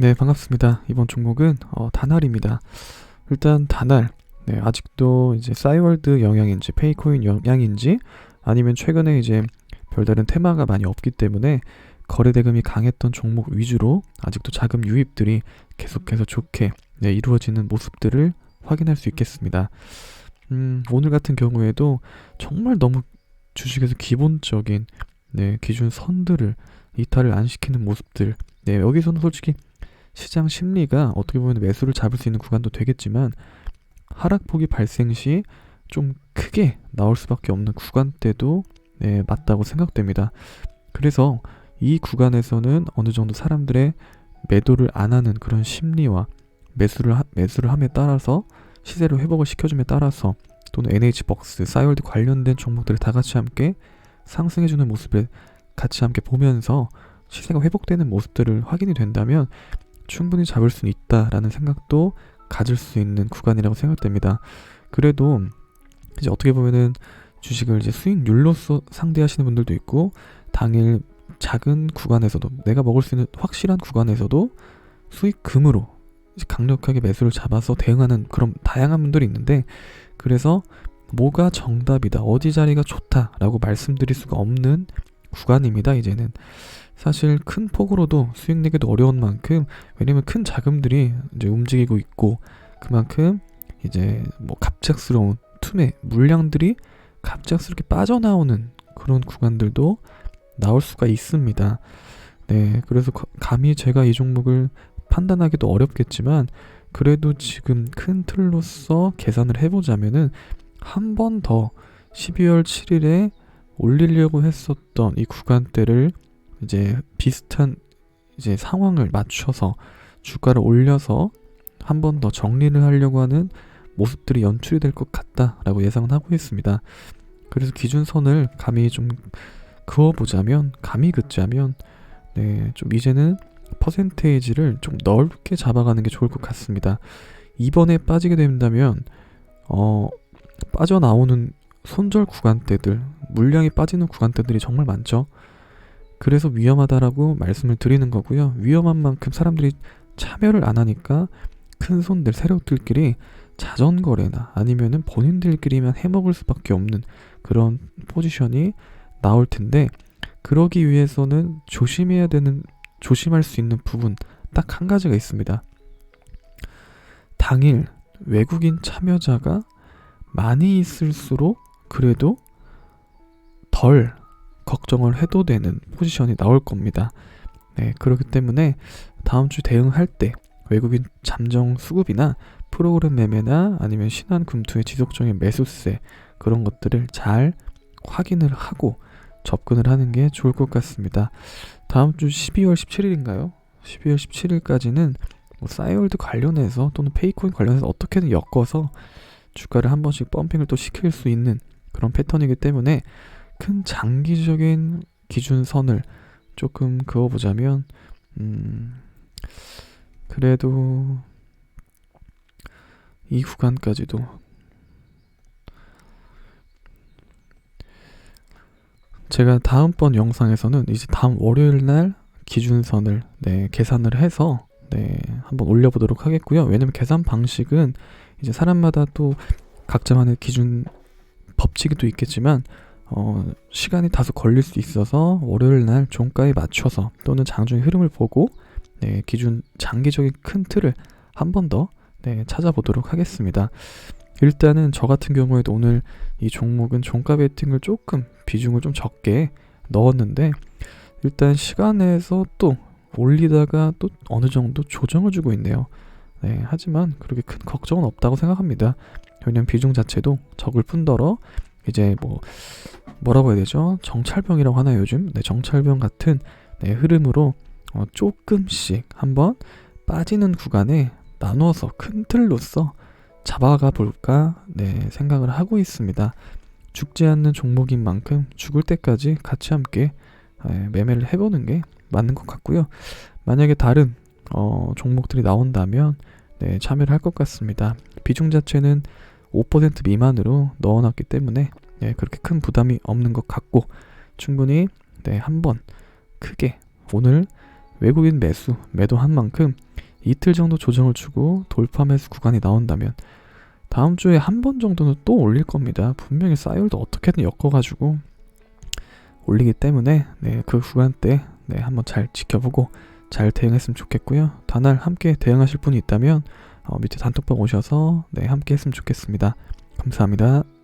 네, 반갑습니다. 이번 종목은 어, 단알입니다. 일단 단알, 네, 아직도 이제 싸이월드 영향인지 페이코인 영향인지 아니면 최근에 이제 별다른 테마가 많이 없기 때문에 거래 대금이 강했던 종목 위주로 아직도 자금 유입들이 계속해서 좋게 네, 이루어지는 모습들을 확인할 수 있겠습니다. 음, 오늘 같은 경우에도 정말 너무 주식에서 기본적인 네, 기준 선들을 이탈을 안 시키는 모습들. 네, 여기서는 솔직히 시장 심리가 어떻게 보면 매수를 잡을 수 있는 구간도 되겠지만 하락폭이 발생 시 좀 크게 나올 수밖에 없는 구간대도 네, 맞다고 생각됩니다. 그래서 이 구간에서는 어느 정도 사람들의 매도를 안 하는 그런 심리와 매수를 하, 매수를 함에 따라서 시세를 회복을 시켜줌에 따라서 또는 NH벅스, 싸이월드 관련된 종목들을 다 같이 함께 상승해주는 모습을 같이 함께 보면서 시세가 회복되는 모습들을 확인이 된다면 충분히 잡을 수 있다라는 생각도 가질 수 있는 구간이라고 생각됩니다. 그래도 이제 어떻게 보면은 주식을 이제 수익률로서 상대하시는 분들도 있고 당일 작은 구간에서도 내가 먹을 수 있는 확실한 구간에서도 수익금으로 강력하게 매수를 잡아서 대응하는 그런 다양한 분들이 있는데 그래서 뭐가 정답이다 어디 자리가 좋다라고 말씀드릴 수가 없는 구간입니다 이제는 사실 큰 폭으로도 수익 내기도 어려운 만큼 왜냐면 큰 자금들이 이제 움직이고 있고 그만큼 이제 뭐 갑작스러운 투매 물량들이 갑작스럽게 빠져나오는 그런 구간들도 나올 수가 있습니다. 네, 그래서 감히 제가 이 종목을 판단하기도 어렵겠지만 그래도 지금 큰 틀로서 계산을 해보자면은 한 번 더 12월 7일에 올리려고 했었던 이 구간대를 이제 비슷한 이제 상황을 맞춰서 주가를 올려서 한 번 더 정리를 하려고 하는 모습들이 연출이 될 것 같다라고 예상은 하고 있습니다. 그래서 기준선을 감히 좀 그어보자면, 감히 긋자면, 네, 좀 이제는 퍼센테이지를 좀 넓게 잡아가는 게 좋을 것 같습니다. 이번에 빠지게 된다면, 어, 빠져나오는 손절 구간대들, 물량이 빠지는 구간대들이 정말 많죠. 그래서 위험하다라고 말씀을 드리는 거고요. 위험한 만큼 사람들이 참여를 안 하니까 큰 손들, 세력들끼리 자전거래나 아니면은 본인들끼리만 해먹을 수밖에 없는 그런 포지션이 나올 텐데 그러기 위해서는 조심해야 되는 조심할 수 있는 부분 딱 한 가지가 있습니다. 당일 외국인 참여자가 많이 있을수록 그래도 덜 걱정을 해도 되는 포지션이 나올 겁니다. 네, 그렇기 때문에 다음 주 대응할 때 외국인 잠정 수급이나 프로그램 매매나 아니면 신한 금투의 지속적인 매수세 그런 것들을 잘 확인을 하고 접근을 하는 게 좋을 것 같습니다. 다음 주 12월 17일인가요? 12월 17일까지는 뭐 싸이월드 관련해서 또는 페이코인 관련해서 어떻게든 엮어서 주가를 한 번씩 펌핑을 또 시킬 수 있는 그런 패턴이기 때문에 큰 장기적인 기준선을 조금 그어보자면, 음, 그래도 이 구간까지도 제가 다음번 영상에서는 이제 다음 월요일 날 기준선을 네, 계산을 해서 네, 한번 올려보도록 하겠고요. 왜냐면 계산 방식은 이제 사람마다 또 각자만의 기준 법칙이 또 있겠지만 어, 시간이 다소 걸릴 수 있어서 월요일 날 종가에 맞춰서 또는 장중의 흐름을 보고 네, 기준 장기적인 큰 틀을 한 번 더 네, 찾아보도록 하겠습니다. 일단은 저 같은 경우에도 오늘 이 종목은 종가 베팅을 조금 비중을 좀 적게 넣었는데 일단 시간에서 또 올리다가 또 어느 정도 조정을 주고 있네요. 네, 하지만 그렇게 큰 걱정은 없다고 생각합니다. 왜냐면 비중 자체도 적을 뿐더러 이제 뭐 뭐라고 해야 되죠? 정찰병이라고 하나요 요즘? 네, 정찰병 같은 네, 흐름으로 어, 조금씩 한번 빠지는 구간에 나누어서 큰 틀로서 잡아가 볼까 네, 생각을 하고 있습니다. 죽지 않는 종목인 만큼 죽을 때까지 같이 함께 네, 매매를 해보는 게 맞는 것 같고요. 만약에 다른 어, 종목들이 나온다면 네, 참여를 할 것 같습니다. 비중 자체는 5% 미만으로 넣어놨기 때문에 네, 그렇게 큰 부담이 없는 것 같고 충분히 네, 한번 크게 오늘 외국인 매수 매도한 만큼 이틀 정도 조정을 주고 돌파 매수 구간이 나온다면 다음 주에 한 번 정도는 또 올릴 겁니다. 분명히 싸이월드 어떻게든 엮어가지고 올리기 때문에 네, 그 구간 때 네, 한번 잘 지켜보고 잘 대응했으면 좋겠고요. 다날 함께 대응하실 분이 있다면 어, 밑에 단톡방 오셔서 네, 함께 했으면 좋겠습니다. 감사합니다.